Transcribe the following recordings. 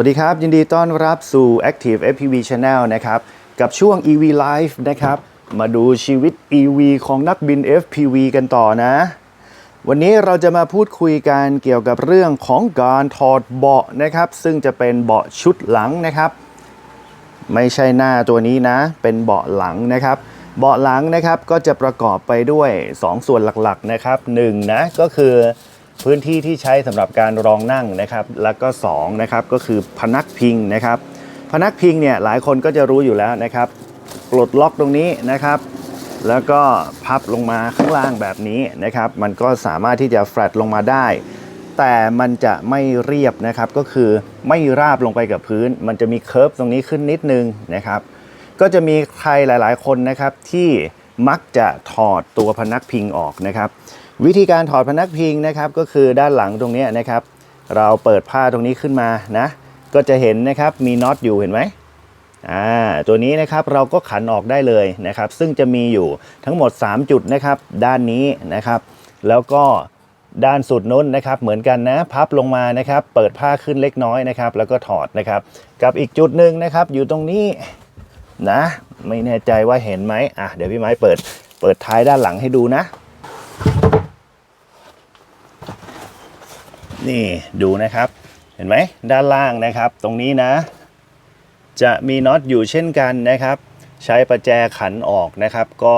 วัสดีครับ ยินดีต้อนรับสู่ Active FPV Channel นะครับ กับช่วง EV Live นะครับ มาดูชีวิต EV ของนักบิน FPV กันต่อนะ วันนี้เราจะมาพูดคุยกันเกี่ยวกับเรื่องของการถอดเบาะนะครับ ซึ่งจะเป็นเบาะชุดหลังนะครับ ไม่ใช่หน้าตัวนี้นะ เป็นเบาะหลังนะครับ เบาะหลังนะครับก็จะประกอบไปด้วย 2 ส่วนหลักๆนะครับ1นะก็คือ พื้นที่ที่ใช้สำหรับการรองนั่งนะครับ แล้วก็2นะครับก็คือพนักพิงนะครับ พนักพิงเนี่ยหลายคนก็จะรู้อยู่แล้วนะครับปลดล็อกตรงนี้นะครับ แล้วก็พับลงมาข้างล่างแบบนี้นะครับ มันก็สามารถที่จะแฟลตลงมาได้ แต่มันจะไม่เรียบนะครับก็คือไม่ราบลงไปกับพื้น มันจะมีเคิร์ฟตรงนี้ขึ้นนิดนึงนะครับ ก็จะมีใครหลาย ๆ คนนะครับที่มักจะถอดตัวพนักพิงออกนะครับ วิธีการถอดพนักพิงนะครับก็คือด้านหลังตรงนี้นะครับ เราเปิดผ้าตรงนี้ขึ้นมานะ ก็จะเห็นนะครับมีน็อตอยู่เห็นไหมอ่าตัวนี้นะครับเราก็ขันออกได้เลยนะครับ ซึ่งจะมีอยู่ทั้งหมด 3 จุดนะครับ ด้านนี้นะครับ แล้วก็ด้านสุดนู้นนะครับ เหมือนกันนะพับลงมานะครับ เปิดผ้าขึ้นเล็กน้อยนะครับ แล้วก็ถอดนะครับ กับอีกจุดหนึ่งนะครับ อยู่ตรงนี้นะ ไม่แน่ใจว่าเห็นไหมอะเดี๋ยวพี่ไม้เปิดเปิดท้ายด้านหลังให้ดูนะ นี่ดูนะครับ เห็นไหมด้านล่างนะครับ ตรงนี้นะ จะมีน็อตอยู่เช่นกันนะครับ ใช้ประแจขันออกนะครับ ก็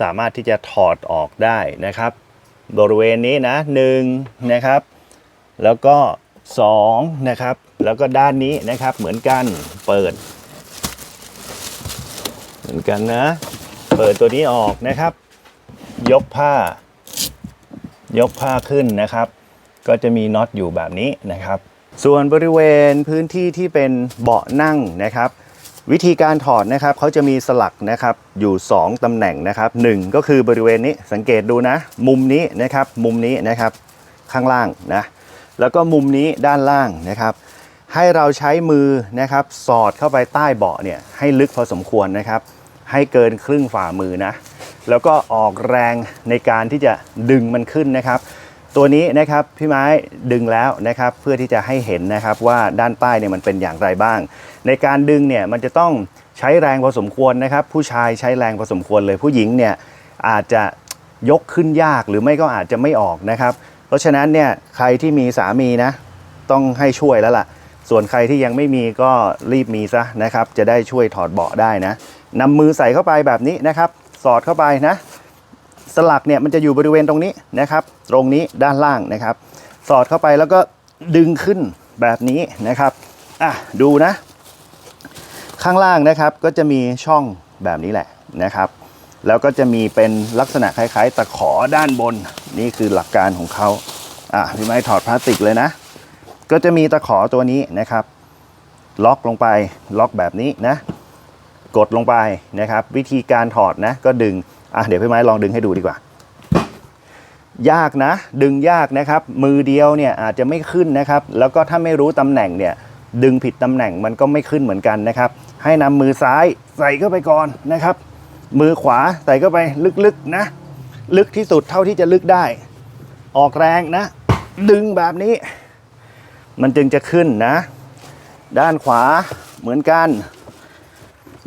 สามารถที่จะถอดออกได้นะครับ บริเวณนี้นะหนึ่งนะครับ แล้วก็สองนะครับ แล้วก็ด้านนี้นะครับเหมือนกันเปิด เหมือนกันนะ เปิดตัวนี้ออกนะครับ ยกผ้ายกผ้าขึ้นนะครับ ก็จะมีน็อตอยู่แบบนี้นะครับ ส่วนบริเวณพื้นที่ที่เป็นเบาะนั่งนะครับ วิธีการถอดนะครับเขาจะมีสลักนะครับอยู่ 2 ตำแหน่งนะครับหนึ่งก็คือบริเวณนี้สังเกตดูนะ มุมนี้นะครับมุมนี้นะครับข้างล่างนะแล้วก็มุมนี้ด้านล่างนะครับ ให้เราใช้มือนะครับ สอดเข้าไปใต้เบาะเนี่ยให้ลึกพอสมควรนะครับ ให้เกินครึ่งฝ่ามือนะ แล้วก็ออกแรงในการที่จะดึงมันขึ้นนะครับ ตัวนี้นะครับพี่ไม้ดึงแล้วนะครับเพื่อที่จะให้เห็นนะครับว่าด้านใต้เนี่ยมันเป็นอย่างไรบ้าง ในการดึงเนี่ยมันจะต้องใช้แรงพอสมควรนะครับ ผู้ชายใช้แรงพอสมควรเลย ผู้หญิงเนี่ยอาจจะยกขึ้นยากหรือไม่ก็อาจจะไม่ออกนะครับ เพราะฉะนั้นเนี่ยใครที่มีสามีนะ ต้องให้ช่วยแล้วล่ะ ส่วนใครที่ยังไม่มีก็รีบมีซะนะครับ จะได้ช่วยถอดเบาะได้นะนำมือใส่เข้าไปแบบนี้นะครับ สอดเข้าไปนะ สลักเนี่ยมันจะอยู่บริเวณตรงนี้นะครับ ตรงนี้ด้านล่างนะครับ สอดเข้าไปแล้วก็ดึงขึ้นแบบนี้นะครับอะดูนะ ข้างล่างนะครับก็จะมีช่องแบบนี้แหละนะครับ แล้วก็จะมีเป็นลักษณะคล้ายๆ ตะขอด้านบนนี่คือหลักการของเขาอะพี่ไม้ถอดพลาสติกเลยนะ ก็จะมีตะขอตัวนี้นะครับ ล็อกลงไปล็อกแบบนี้นะ กดลงไปนะครับ วิธีการถอดนะก็ดึงอะเดี๋ยวพี่ไม้ลองดึงให้ดูดีกว่า ยากนะ ดึงยากนะครับ มือเดียวเนี่ยอาจจะไม่ขึ้นนะครับ แล้วก็ถ้าไม่รู้ตำแหน่งเนี่ยดึงผิดตำแหน่งมันก็ไม่ขึ้นเหมือนกันนะครับ ให้นำมือซ้ายใส่เข้าไปก่อนนะครับ มือขวาใส่เข้าไปลึกๆนะ ลึกที่สุดเท่าที่จะลึกได้ ออกแรงนะ ดึงแบบนี้ มันจึงจะขึ้นนะ ด้านขวาเหมือนกัน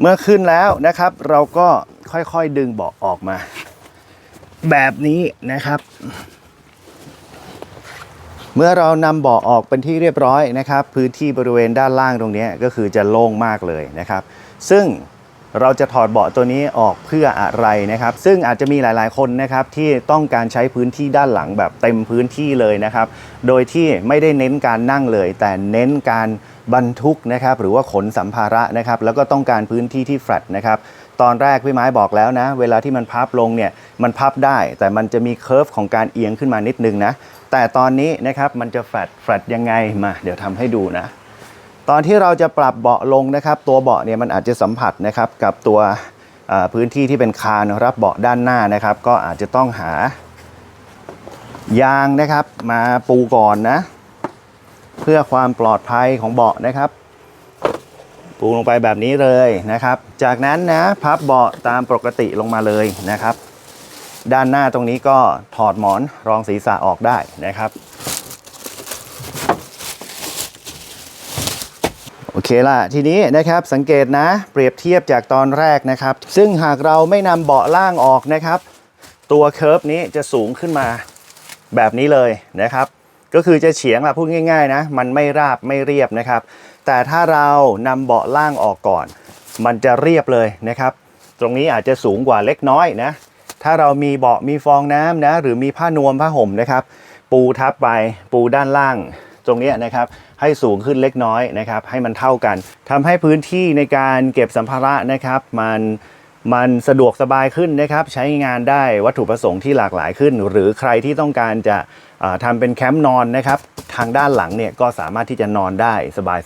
เมื่อขึ้นแล้วนะครับ เราก็ค่อยๆดึงเบาะออกมา แบบนี้นะครับ เมื่อเรานำเบาะออกเป็นที่เรียบร้อยนะครับ พื้นที่บริเวณด้านล่างตรงนี้ก็คือจะโล่งมากเลยนะครับ ซึ่ง เราจะถอดเบาะตัวนี้ออกเพื่ออะไรนะครับ ซึ่งอาจจะมีหลาย ๆ คนนะครับที่ต้องการใช้พื้นที่ด้านหลังแบบเต็มพื้นที่เลยนะครับ โดยที่ไม่ได้เน้นการนั่งเลย แต่เน้นการบรรทุกนะครับหรือว่าขนสัมภาระนะครับแล้วก็ต้องการพื้นที่ที่แฟลตนะครับตอนแรกพี่ไม้บอกแล้วนะ เวลาที่มันพับลงเนี่ยมันพับได้ แต่มันจะมีเคอร์ฟของการเอียงขึ้นมานิดนึงนะแต่ตอนนี้นะครับมันจะแฟลตแฟลตยังไงมา เดี๋ยวทำให้ดูนะ ตอนที่เราจะปรับเบาะลงนะครับ ตัวเบาะเนี่ยมันอาจจะสัมผัสนะครับกับตัวพื้นที่ที่เป็นคานรับเบาะด้านหน้านะครับ ก็อาจจะต้องหายางนะครับมาปูก่อนนะ เพื่อความปลอดภัยของเบาะนะครับ ปูลงไปแบบนี้เลยนะครับ จากนั้นนะพับเบาะตามปกติลงมาเลยนะครับ ด้านหน้าตรงนี้ก็ถอดหมอนรองศีรษะออกได้นะครับ เคล่ะ ทีนี้นะครับสังเกตนะ เปรียบเทียบจากตอนแรกนะครับ ซึ่งหากเราไม่นำเบาะล่างออกนะครับ ตัวเคิร์ฟนี้จะสูงขึ้นมาแบบนี้เลยนะครับ ก็คือจะเฉียงล่ะพูดง่ายๆนะ มันไม่ราบไม่เรียบนะครับ แต่ถ้าเรานำเบาะล่างออกก่อน มันจะเรียบเลยนะครับ ตรงนี้อาจจะสูงกว่าเล็กน้อยนะ ถ้าเรามีเบาะมีฟองน้ำนะ หรือมีผ้านวมผ้าห่มนะครับ ปูทับไปปูด้านล่างตรงนี้นะครับ ให้สูงขึ้นเล็กน้อยนะครับ ให้มันเท่ากันทำให้พื้นที่ในการเก็บสัมภาระนะครับ มันมันสะดวกสบายขึ้นนะครับ ใช้งานได้วัตถุประสงค์ที่หลากหลายขึ้น หรือใครที่ต้องการจะอ่าทำเป็นแคมป์นอนนะครับ ทางด้านหลังเนี่ยก็สามารถที่จะนอนได้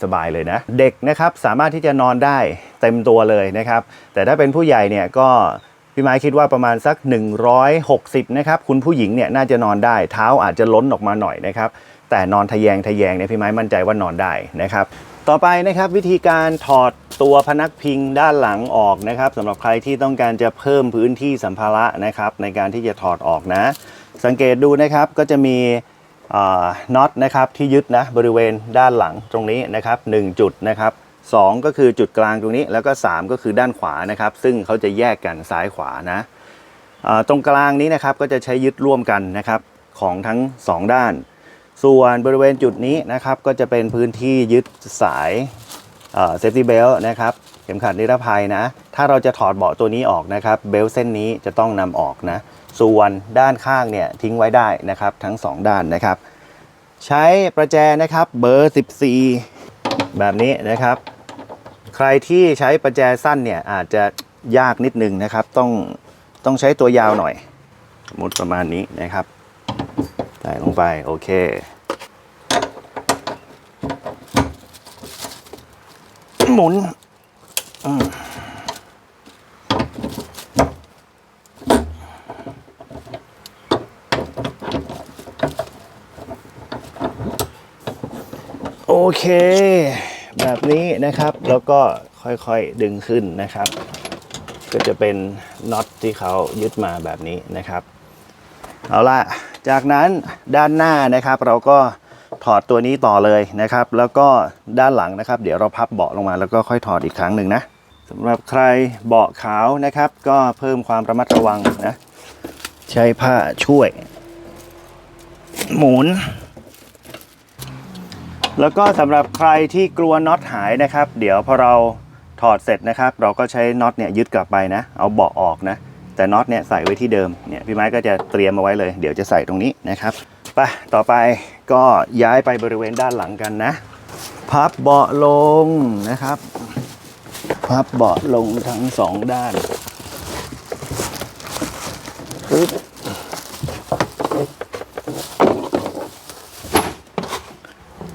สบายๆเลยนะ เด็กนะครับสามารถที่จะนอนได้เต็มตัวเลยนะครับ แต่ถ้าเป็นผู้ใหญ่เนี่ยก็พี่ไม้คิดว่าประมาณสัก 160 นะครับ คุณผู้หญิงเนี่ยน่าจะนอนได้ เท้าอาจจะล้นออกมาหน่อยนะครับ แต่นอนทะแยงทะแยงเนี่ยพี่ไม้มั่นใจว่านอนได้นะครับ ต่อไปนะครับวิธีการถอดตัวพนักพิงด้านหลังออกนะครับสำหรับใครที่ต้องการจะเพิ่มพื้นที่สัมภาระนะครับ ในการที่จะถอดออกนะ สังเกตดูนะครับก็จะมีน็อตนะครับที่ยึดนะบริเวณด้านหลังตรงนี้นะครับ1จุดนะครับ2ก็คือจุดกลางตรงนี้แล้วก็ 3 ก็คือด้านขวานะครับ ซึ่งเขาจะแยกกันซ้ายขวานะตรงกลางนี้นะครับก็จะใช้ยึดร่วมกันนะครับของทั้ง 2 ด้าน ส่วนบริเวณจุดนี้นะครับก็จะเป็นพื้นที่ยึดสายเซฟตี้เบลนะครับเข็มขัดนิรภัยนะ ถ้าเราจะถอดเบาะตัวนี้ออกนะครับ เบลเส้นนี้จะต้องนำออกนะ ส่วนด้านข้างเนี่ยทิ้งไว้ได้นะครับทั้ง 2 ด้านนะครับ ใช้ประแจนะครับเบอร์ 14 แบบนี้นะครับ ใครที่ใช้ประแจสั้นเนี่ยอาจจะยากนิดนึงนะครับ ต้องต้องใช้ตัวยาวหน่อยสมมติประมาณนี้นะครับ ส่ลงไป โอเค หมุนอโอเค แบบนี้นะครับแล้วก็ค่อยๆดึงขึ้นนะครับ ก็จะเป็นน็อตที่เขายึดมาแบบนี้นะครับ เอาล่ะ จากนั้นด้านหน้านะครับเราก็ถอดตัวนี้ต่อเลยนะครับ แล้วก็ด้านหลังนะครับ เดี๋ยวเราพับเบาะลงมาแล้วก็ค่อยถอดอีกครั้งหนึ่งนะสำหรับใครเบาะขาวนะครับ ก็เพิ่มความระมัดระวังนะ ใช้ผ้าช่วย หมุน แล้วก็สำหรับใครที่กลัวน็อตหายนะครับ เดี๋ยวพอเราถอดเสร็จนะครับ เราก็ใช้น็อตเนี่ยยึดกลับไปนะ เอาเบาะออกนะ แต่น็อตเนี่ยใส่ไว้ที่เดิมเนี่ยพี่ไม้ก็จะเตรียมเอาไว้เลย เดี๋ยวจะใส่ตรงนี้นะครับไปต่อไปก็ย้ายไปบริเวณด้านหลังกันนะ พับเบาะลงนะครับ พับเบาะลงทั้งสองด้านปึ๊บ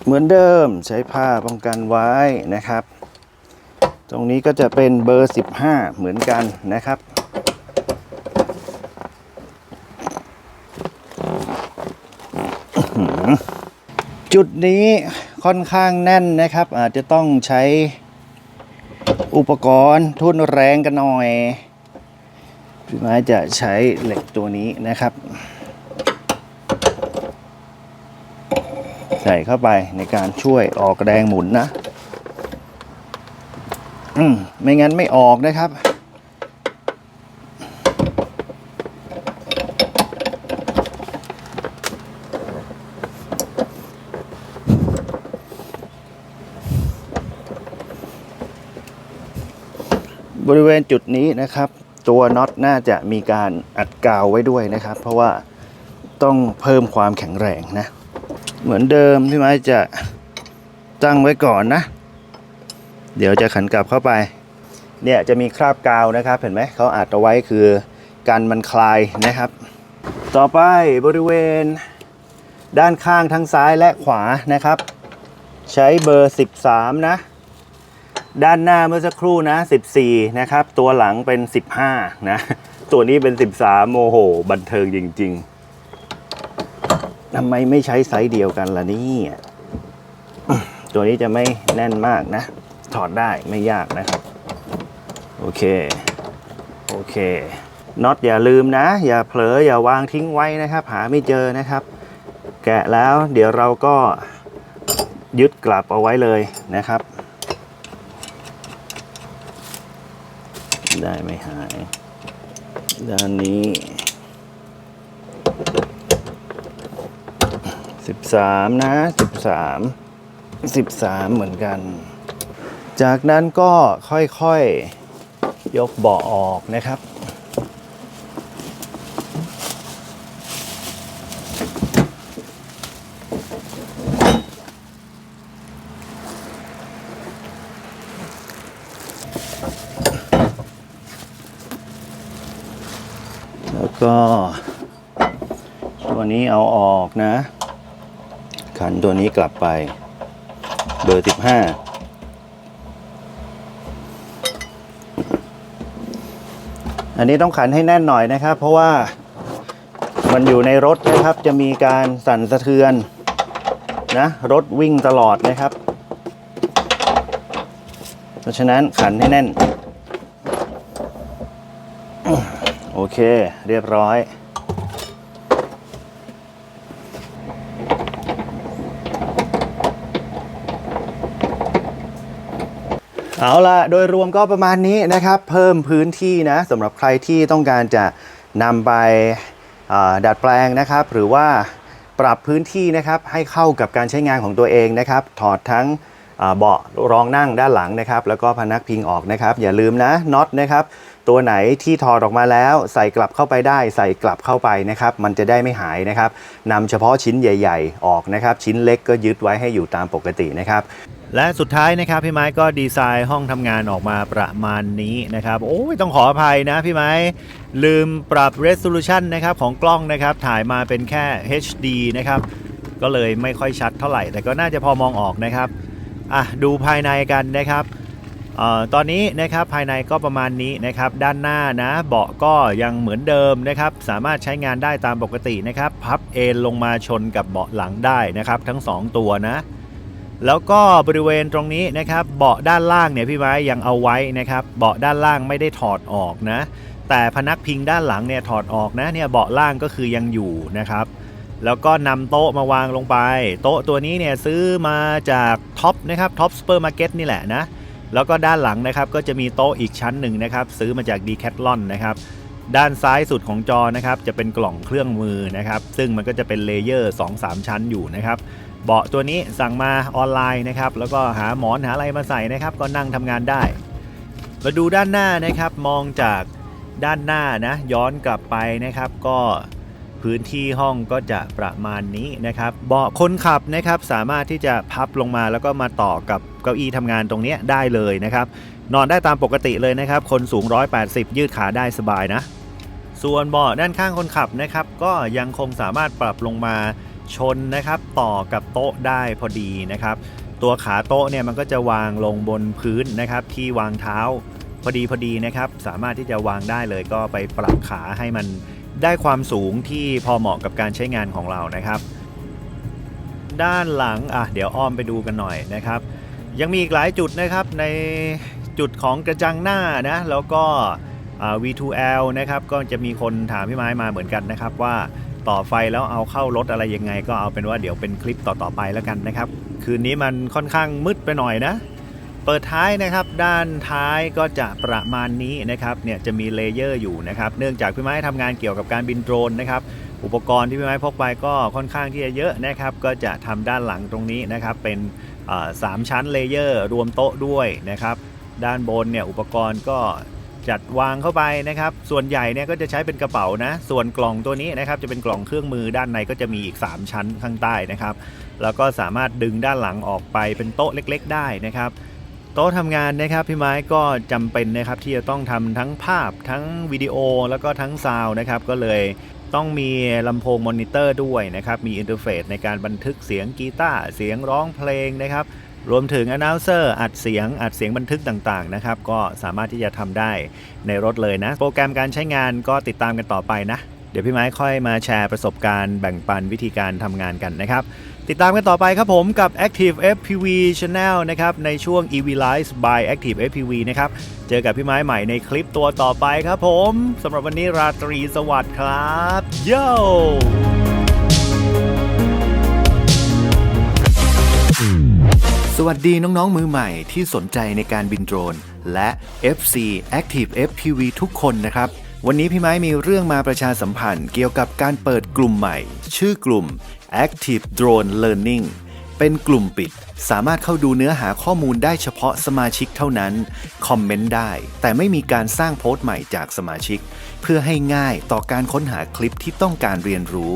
เหมือนเดิมใช้ผ้าป้องกันไว้นะครับ ตรงนี้ก็จะเป็นเบอร์ 15 เหมือนกันนะครับ จุดนี้ค่อนข้างแน่นนะครับ อาจจะต้องใช้อุปกรณ์ทุ่นแรงกันหน่อยพี่ไม้จะใช้เหล็กตัวนี้นะครับ ใส่เข้าไปในการช่วยออกแรงหมุนนะ อืมไม่งั้นไม่ออกนะครับ ริเวณจุดนี้นะครับ ตัวน็อตน่าจะมีการอัดกาวไว้ด้วยนะครับ เพราะว่าต้องเพิ่มความแข็งแรงนะ เหมือนเดิมพี่ไม้จะตั้งไว้ก่อนนะ เดี๋ยวจะขันกลับเข้าไป เนี่ยจะมีคราบกาวนะครับ เห็นไหมเขาอัดเอาไว้คือกันมันคลายนะครับ ต่อไปบริเวณด้านข้างทั้งซ้ายและขวานะครับ ใช้เบอร์ 13 นะ ด้านหน้าเมื่อสักครู่นะ 14 นะครับ ตัวหลังเป็น 15 นะ ตัวนี้เป็น 13 โมโห บันเทิงจริง ๆทำไมไม่ใช้ไซส์เดียวกันล่ะนี่ตัวนี้จะไม่แน่นมากนะ ถอดได้ไม่ยากนะครับ โอเค โอเคน็อตอย่าลืมนะ อย่าเผลออย่าวางทิ้งไว้นะครับ หาไม่เจอนะครับ แกะแล้วเดี๋ยวเราก็ยึดกลับเอาไว้เลยนะครับ ได้ไม่หาย ด้านนี้สิบสามนะสิบสามสิบสามเหมือนกัน จากนั้นก็ค่อยๆยกเบาะออกนะครับ ก็ตัวนี้เอาออกนะ ขันตัวนี้กลับไป เบอร์15อันนี้ต้องขันให้แน่นหน่อยนะครับ เพราะว่ามันอยู่ในรถนะครับ จะมีการสั่นสะเทือนนะรถวิ่งตลอดนะครับ เพราะฉะนั้นขันให้แน่น โอ เค เรียบร้อยเอาล่ะ โดยรวมก็ประมาณนี้นะครับ เพิ่มพื้นที่นะสำหรับใครที่ต้องการจะนำไปดัดแปลงนะครับ หรือว่าปรับพื้นที่นะครับให้เข้ากับการใช้งานของตัวเองนะครับ ถอดทั้งเบาะรองนั่งด้านหลังนะครับ แล้วก็พนักพิงออกนะครับ อย่าลืมนะน็อตนะครับ ตัวไหนที่ถอดออกมาแล้ว ใส่กลับเข้าไปได้ ใส่กลับเข้าไปนะครับ มันจะได้ไม่หายนะครับนำเฉพาะชิ้นใหญ่ ๆ ออกนะครับ ชิ้นเล็กก็ยึดไว้ให้อยู่ตามปกตินะครับและสุดท้ายนะครับพี่ไม้ก็ดีไซน์ห้องทำงานออกมาประมาณนี้นะครับโอ้ยต้องขออภัยนะพี่ไม้ลืมปรับ resolution นะครับของกล้องนะครับถ่ายมาเป็นแค่ HD นะครับก็เลยไม่ค่อยชัดเท่าไหร่ แต่ก็น่าจะพอมองออกนะครับอะดูภายในกันนะครับ ตอนนี้นะครับภายในก็ประมาณนี้นะครับด้านหน้านะเบาะก็ยังเหมือนเดิมนะครับสามารถใช้งานได้ตามปกตินะครับพับเอนลงมาชนกับเบาะหลังได้นะครับทั้งสองตัวนะแล้วก็บริเวณตรงนี้นะครับเบาะด้านล่างเนี่ยพี่ไม้ยังเอาไว้นะครับเบาะด้านล่างไม่ได้ถอดออกนะแต่พนักพิงด้านหลังเนี่ยถอดออกนะเนี่ยเบาะล่างก็คือยังอยู่นะครับแล้วก็นำโต๊ะมาวางลงไป โต๊ะตัวนี้เนี่ยซื้อมาจากท็อปนะครับท็อปซูเปอร์มาร์เก็ตนี่แหละนะ แล้วก็ด้านหลังนะครับก็จะมีโต๊ะอีกชั้นหนึ่งนะครับซื้อมาจาก d e c a t h l o n นะครับด้านซ้ายสุดของจอนะครับจะเป็นกล่องเครื่องมือนะครับซึ่งมันก็จะเป็นเลเยอร์2-3 ชั้นอยู่นะครับเบาะตัวนี้สั่งมาออนไลน์นะครับแล้วก็หาหมอนหาอะไรมาใส่นะครับก็นั่งทำงานได้ มาดูด้านหน้านะครับมองจากด้านหน้านะย้อนกลับไปนะครับก็ พื้นที่ห้องก็จะประมาณนี้นะครับ เบาะคนขับนะครับสามารถที่จะพับลงมาแล้วก็มาต่อกับเก้าอี้ทำงานตรงนี้ได้เลยนะครับ นอนได้ตามปกติเลยนะครับ คนสูง 180 ยืดขาได้สบายนะ ส่วนเบาะด้านข้างคนขับนะครับก็ยังคงสามารถปรับลงมาชนนะครับ ต่อกับโต๊ะได้พอดีนะครับ ตัวขาโต๊ะเนี่ยมันก็จะวางลงบนพื้นนะครับ ที่วางเท้าพอดีพอดีนะครับ สามารถที่จะวางได้เลยก็ไปปรับขาให้มัน ได้ความสูงที่พอเหมาะกับการใช้งานของเรานะครับ ด้านหลังอะเดี๋ยวอ้อมไปดูกันหน่อยนะครับ ยังมีอีกหลายจุดนะครับในจุดของกระจังหน้านะแล้วก็ V2L นะครับก็จะมีคนถามพี่ไม้มาเหมือนกันนะครับว่าต่อไฟแล้วเอาเข้ารถอะไรยังไง ก็เอาเป็นว่าเดี๋ยวเป็นคลิปต่อๆไปแล้วกันนะครับ คืนนี้มันค่อนข้างมืดไปหน่อยนะ เปิดท้ายนะครับด้านท้ายก็จะประมาณนี้นะครับเนี่ยจะมีเลเยอร์อยู่นะครับเนื่องจากพี่ไม้ทำงานเกี่ยวกับการบินโดรนนะครับอุปกรณ์ที่พี่ไม้พกไปก็ค่อนข้างที่จะเยอะนะครับก็จะทำด้านหลังตรงนี้นะครับเป็นสามชั้นเลเยอร์รวมโต๊ะด้วยนะครับด้านบนเนี่ยอุปกรณ์ก็จัดวางเข้าไปนะครับ ส่วนใหญ่เนี่ยก็จะใช้เป็นกระเป๋านะ ส่วนกล่องตัวนี้นะครับจะเป็นกล่องเครื่องมือด้านในก็จะมีอีก 3 ชั้นข้างใต้นะครับ แล้วก็สามารถดึงด้านหลังออกไปเป็นโต๊ะเล็ก ๆ ได้นะครับ โต๊ะทำงานนะครับพี่ไม้ก็จำเป็นนะครับที่จะต้องทำทั้งภาพทั้งวิดีโอแล้วก็ทั้งซาวนะครับก็เลยต้องมีลำโพงมอนิเตอร์ด้วยนะครับ มีอินเทอร์เฟซในการบันทึกเสียงกีตาร์เสียงร้องเพลงนะครับ รวมถึง announcer อัดเสียงอัดเสียงบันทึกต่างๆนะครับ ก็สามารถที่จะทำได้ในรถเลยนะ โปรแกรมการใช้งานก็ติดตามกันต่อไปนะ เดี๋ยวพี่ไม้ค่อยมาแชร์ประสบการณ์แบ่งปันวิธีการทำงานกันนะครับ ติดตามกันต่อไปครับผมกับ Active FPV Channel นะครับในช่วง EV Live by Active FPV นะครับ เจอกับพี่ไม้ใหม่ในคลิปตัวต่อไปครับผมสำหรับวันนี้ราตรีสวัสดิ์ครับโย Mm. สวัสดีน้อง ๆ มือใหม่ที่สนใจในการบินโดรน และ FC Active FPV ทุกคนนะครับ วันนี้พี่ไม้มีเรื่องมาประชาสัมพันธ์เกี่ยวกับการเปิดกลุ่มใหม่ ชื่อกลุ่ม Active Drone Learning เป็นกลุ่มปิด สามารถเข้าดูเนื้อหาข้อมูลได้เฉพาะสมาชิกเท่านั้น คอมเมนต์ได้ แต่ไม่มีการสร้างโพสต์ใหม่จากสมาชิก เพื่อให้ง่ายต่อการค้นหาคลิปที่ต้องการเรียนรู้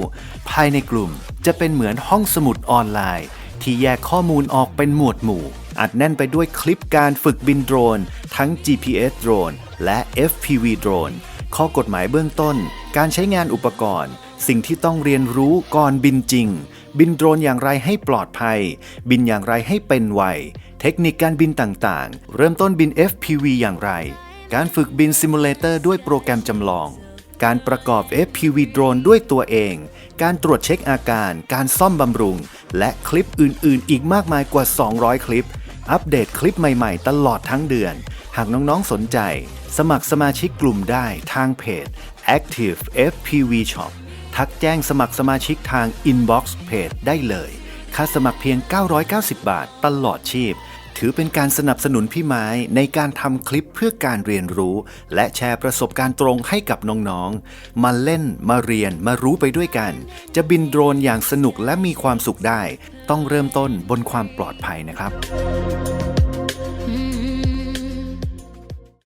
ภายในกลุ่มจะเป็นเหมือนห้องสมุดออนไลน์ ที่แยกข้อมูลออกเป็นหมวดหมู่ อัดแน่นไปด้วยคลิปการฝึกบินโดรน ทั้ง GPS โดรนและ FPV โดรน ข้อกฎหมายเบื้องต้น การใช้งานอุปกรณ์ สิ่งที่ต้องเรียนรู้ก่อนบินจริง บินโดรนอย่างไรให้ปลอดภัย บินอย่างไรให้เป็นไว เทคนิคการบินต่างๆ เริ่มต้นบิน FPV อย่างไร การฝึกบินซิมูเลเตอร์ด้วยโปรแกรมจำลอง การประกอบ FPV โดรนด้วยตัวเอง การตรวจเช็คอาการ การซ่อมบำรุง และคลิปอื่นๆ อีกมากมายกว่า 200 คลิป อัปเดตคลิปใหม่ๆ ตลอดทั้งเดือน หากน้องๆสนใจ สมัครสมาชิกกลุ่มได้ทางเพจ Active FPV Shop ทักแจ้งสมัครสมาชิกทาง Inbox เพจได้เลย ค่าสมัครเพียง 990 บาทตลอดชีพ ถือเป็นการสนับสนุนพี่ไม้ในการทำคลิปเพื่อการเรียนรู้ และแชร์ประสบการณ์ตรงให้กับน้องๆ มาเล่นมาเรียนมารู้ไปด้วยกัน จะบินโดรนอย่างสนุกและมีความสุขได้ ต้องเริ่มต้นบนความปลอดภัยนะครับ